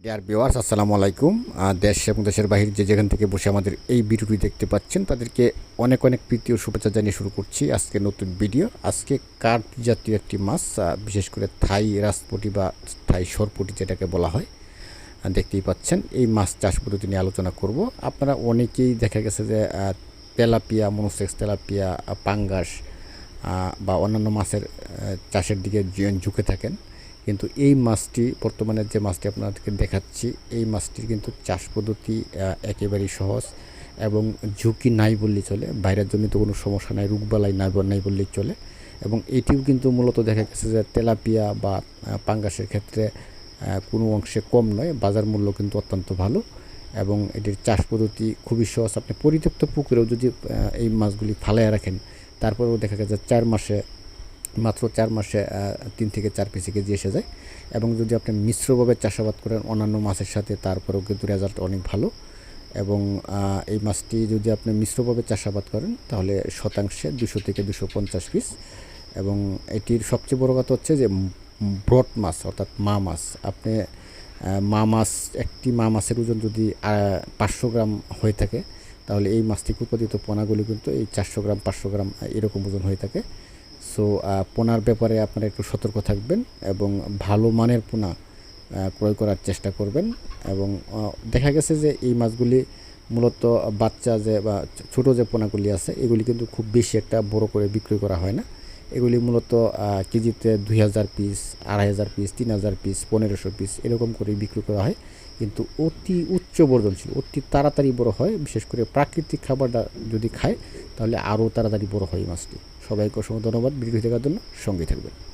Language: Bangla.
ডিয়ার ভিওয়ার্স আসসালামু আলাইকুম দেশ এবং দেশের বাহির যে যেখান থেকে বসে আমাদের এই ভিডিওটি দেখতে পাচ্ছেন, তাদেরকে অনেক অনেক প্রীতি ও শুভেচ্ছা জানিয়ে শুরু করছি আজকে নতুন ভিডিও। আজকে কাঠ জাতীয় একটি মাছ বিশেষ করে থাই রাজপটি বা থাই সরপটি যেটাকে বলা হয় দেখতেই পাচ্ছেন। এই মাছ চাষ পদ্ধতি নিয়ে আলোচনা করব। আপনারা অনেকেই দেখা গেছে যে তেলাপিয়া, মনোসেক্স তেলাপিয়া, পাঙ্গাস বা অন্যান্য মাছের চাষের দিকে ঝুঁকে থাকেন। কিন্তু এই মাছটি, বর্তমানে যে মাছটি আপনাদেরকে দেখাচ্ছি, এই মাছটির কিন্তু চাষ পদ্ধতি একেবারেই সহজ এবং ঝুঁকি নাই বললেই চলে, বাইরের জমিতে কোনো সমস্যা নাই রোগবালাই নাই নাই বললেই চলে এবং এটিও কিন্তু মূলত দেখা গেছে যে তেলাপিয়া বা পাঙ্গাসের ক্ষেত্রে কোনো অংশে কম নয়, বাজার মূল্য কিন্তু অত্যন্ত ভালো এবং এটির চাষ পদ্ধতি খুবই সহজ। আপনি পরিত্যক্ত পুকুরেও যদি এই মাছগুলি ফালাইয়া রাখেন, তারপরেও দেখা গেছে চার মাসে মাত্র চার মাসে তিন থেকে চার পিসি কেজি এসে যায় এবং যদি আপনি মিশ্রভাবে চাষাবাদ করেন, অন্যান্য মাছের সাথে, তারপরেও কিন্তু রেজাল্ট অনেক ভালো। এবং এই মাছটি যদি আপনি মিশ্রভাবে চাষাবাদ করেন, তাহলে শতাংশে দুশো থেকে দুশো পঞ্চাশ পিস এবং এটির সবচেয়ে বড় কথা হচ্ছে যে, ব্রড মাছ, অর্থাৎ মা মাছ, আপনি মা মাছ, একটি মা মাছের ওজন যদি পাঁচশো গ্রাম হয়ে থাকে, তাহলে এই মাছ থেকে উৎপাদিত পোনাগুলি কিন্তু এই চারশো গ্রাম, পাঁচশো গ্রাম এরকম ওজন হয়ে থাকে। সো পোনার ব্যাপারে আপনারা একটু সতর্ক থাকবেন এবং ভালো মানের পোনা ক্রয় করার চেষ্টা করবেন এবং দেখা গেছে যে এই মাছগুলি মূলত বাচ্চা যে বা ছোটো যে পোনাগুলি আছে, এগুলি কিন্তু খুব বেশি একটা বড় করে বিক্রি করা হয় না। এগুলি মূলত কেজিতে দুই হাজার পিস আড়াই হাজার পিস তিন হাজার পিস পনেরোশো পিস এরকম করে বিক্রি করা হয়। কিন্তু অতি উচ্চ বর্ধনশীল, অতি তাড়াতাড়ি বড় হয়, বিশেষ করে প্রাকৃতিক খাবারটা যদি খায়, তাহলে আরও তাড়াতাড়ি বড় হয় মাছটি। সবাইকে অসংখ্য ধন্যবাদ। ভিডিও থাকার জন্য সঙ্গে থাকবেন।